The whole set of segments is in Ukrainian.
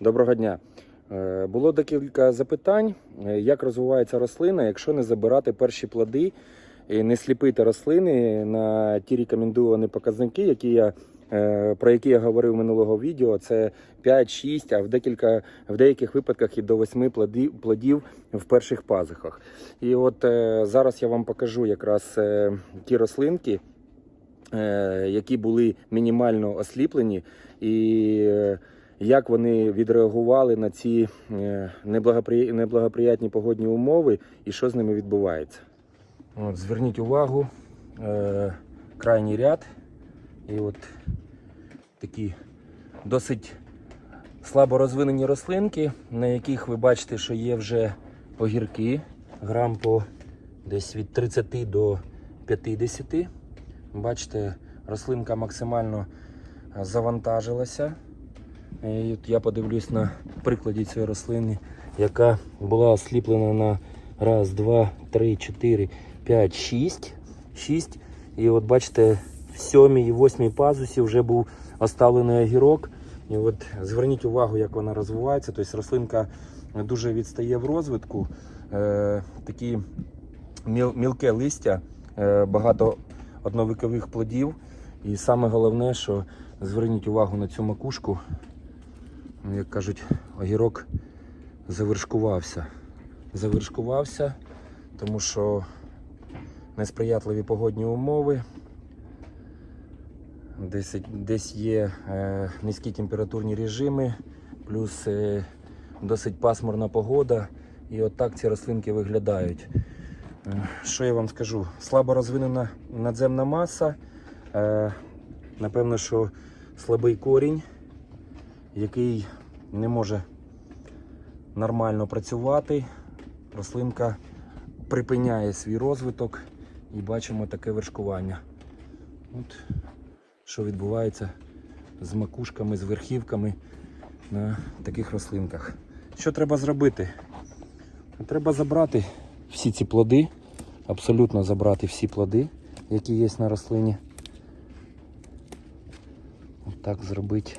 Доброго дня. Е, Було декілька запитань, е, як розвивається рослина, якщо не забирати перші плоди і не сліпити рослини на ті рекомендовані показники, які я, е, про які я говорив минулого відео. Це 5-6, а в, декілька, в деяких випадках і до 8 плодів, плодів в перших пазухах. І от зараз я вам покажу якраз ті рослинки, які були мінімально осліплені, і як вони відреагували на ці е, неблагопри... неблагоприятні погодні умови і що з ними відбувається. От, зверніть увагу, е, крайній ряд, і от такі досить слабо розвинені рослинки, на яких ви бачите, що є вже огірки, грам по десь від 30 до 50. Бачите, рослинка максимально завантажилася. І я подивлюсь на прикладі цієї рослини, яка була осліплена на раз, два, три, чотири, п'ять, шість. шість. І от бачите, в сьомій і восьмій пазусі вже був оставлений огірок. І от зверніть увагу, як вона розвивається. Тобто рослинка дуже відстає в розвитку. Е, такі міл, мілке листя, е, багато одновикових плодів. І саме головне, що зверніть увагу на цю макушку. Як кажуть, огірок завершкувався. Завершкувався, тому що несприятливі погодні умови. Десь, десь є е, низькі температурні режими, плюс е, досить пасмурна погода. І отак ці рослинки виглядають. Е, Що я вам скажу? Слабо розвинена надземна маса. Е, напевно, що слабий корінь, який не може нормально працювати. Рослинка припиняє свій розвиток і бачимо таке вершкування. От що відбувається з макушками, з верхівками на таких рослинках. Що треба зробити? Треба забрати всі ці плоди, абсолютно забрати всі плоди, які є на рослині. Отак зробити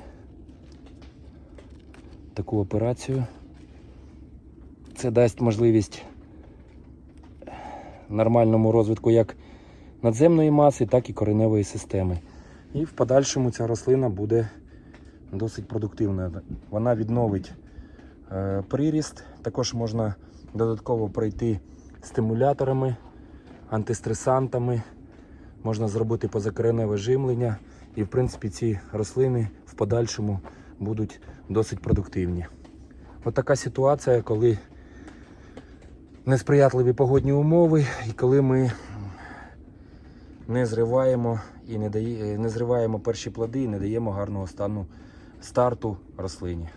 таку операцію. Це дасть можливість нормальному розвитку як надземної маси, так і кореневої системи. І в подальшому ця рослина буде досить продуктивною. Вона відновить е, приріст. Також можна додатково пройти стимуляторами, антистресантами, можна зробити позакореневе жимлення. І в принципі ці рослини в подальшому будуть досить продуктивні. От така ситуація, коли несприятливі погодні умови, і коли ми не зриваємо і не, дає, не зриваємо перші плоди і не даємо гарного стану старту рослині.